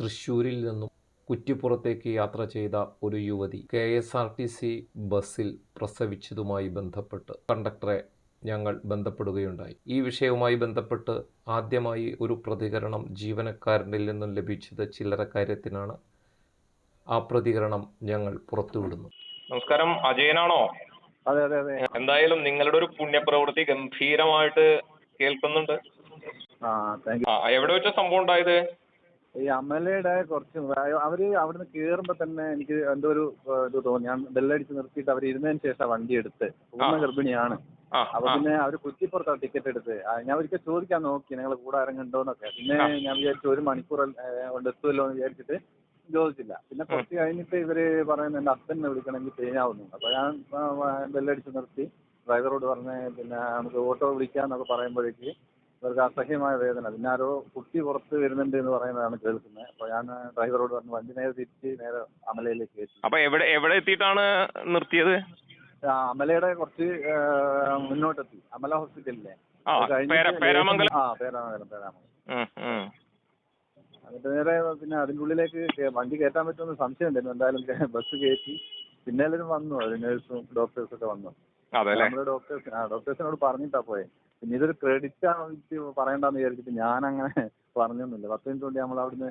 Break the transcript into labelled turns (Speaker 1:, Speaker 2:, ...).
Speaker 1: തൃശ്ശൂരിൽ നിന്നും കുറ്റിപ്പുറത്തേക്ക് യാത്ര ചെയ്ത ഒരു യുവതി K S R T C ബസ്സിൽ പ്രസവിച്ചതുമായി ബന്ധപ്പെട്ട് കണ്ടക്ടറെ ഞങ്ങൾ ബന്ധപ്പെടുകയുണ്ടായി. ഈ വിഷയവുമായി ബന്ധപ്പെട്ട് ആദ്യമായി ഒരു പ്രതികരണം ജീവനക്കാരനിൽ നിന്നും ലഭിച്ചത് ചില്ലറ കാര്യത്തിനാണ്. ആ പ്രതികരണം ഞങ്ങൾ പുറത്തുവിടുന്നു.
Speaker 2: നമസ്കാരം. അജയനാണോ?
Speaker 3: അതെ അതെ അതെ.
Speaker 2: എന്തായാലും നിങ്ങളുടെ ഒരു പുണ്യപ്രവൃത്തി ഗംഭീരമായിട്ട് കേൾക്കുന്നുണ്ട്. എവിടെ വെച്ച സംഭവം ഉണ്ടായത്?
Speaker 3: ഈ അമലയുടെ കുറച്ച് അവർ അവിടുന്ന് കേറുമ്പോ തന്നെ എനിക്ക് എന്തോ ഒരു ഇത് തോന്നി. ഞാൻ ബെല്ലടിച്ച് നിർത്തിയിട്ട് അവർ ഇരുന്നതിന് ശേഷം വണ്ടി എടുത്ത്.
Speaker 2: പൂർണ.
Speaker 3: ഗർഭിണിയാണ്. അപ്പൊ പിന്നെ അവർ കുറ്റിപ്പുറത്താണ് ടിക്കറ്റ് എടുത്ത്. ഞാൻ ഒരിക്കൽ ചോദിക്കാൻ നോക്കി. നിങ്ങൾ കൂടെ ഇറങ്ങുന്നുണ്ടോന്നൊക്കെ പിന്നെ ഞാൻ വിചാരിച്ചു ഒരു മണിക്കൂർ കൊണ്ട് എത്തുമല്ലോ എന്ന് വിചാരിച്ചിട്ട് ചോദിച്ചില്ല. പിന്നെ കുറച്ച് കഴിഞ്ഞിട്ട് ഇവർ പറയുന്നത് എന്റെ അച്ഛനെ വിളിക്കണമെങ്കിൽ ചെയ്യാവുന്നു അപ്പൊ ഞാൻ ബെല്ലടിച്ച് നിർത്തി. ഡ്രൈവറോട് പറഞ്ഞ് പിന്നെ നമുക്ക് ഓട്ടോ വിളിക്കാന്നൊക്കെ പറയുമ്പോഴേക്ക് ഇവർക്ക് അസഹ്യമായ വേദന. പിന്നെ ആരോ കുട്ടി പുറത്ത് വരുന്നുണ്ട് എന്ന് പറയുന്നതാണ് കേൾക്കുന്നത്. അപ്പൊ ഞാൻ ഡ്രൈവറോട് പറഞ്ഞു വണ്ടി നേരെ തിരിച്ച് നേരെ അമലയിലേക്ക് കയറ്റി.
Speaker 2: അപ്പൊ എവിടെ എവിടെ എത്തിയിട്ടാണ് നിർത്തിയത്?
Speaker 3: അമലയുടെ കുറച്ച് മുന്നോട്ടെത്തി. അമല ഹോസ്പിറ്റലിലെ.
Speaker 2: ആ പേരാമംഗലം?
Speaker 3: പേരാമംഗലം
Speaker 2: ഉം.
Speaker 3: നേരെ പിന്നെ അതിന്റെ ഉള്ളിലേക്ക് വണ്ടി കയറ്റാൻ പറ്റുമെന്ന് സംശയം ഉണ്ടായിരുന്നു. എന്തായാലും ബസ് കയറ്റി. പിന്നെ എല്ലാവരും വന്നു അത് നേഴ്സും ഡോക്ടേഴ്സും ഒക്കെ വന്നു. നമ്മുടെ ഡോക്ടേഴ്സ് ആ ഡോക്ടേഴ്സിനോട് പറഞ്ഞിട്ടാ പോയെ. പിന്നെ ഇതൊരു ക്രെഡിറ്റ് ആണോ പറയണ്ടെന്ന് വിചാരിച്ചിട്ട് ഞാൻ അങ്ങനെ പറഞ്ഞൊന്നുമില്ല. പത്ത് മിനിറ്റ് കൊണ്ട് നമ്മൾ അവിടുന്ന്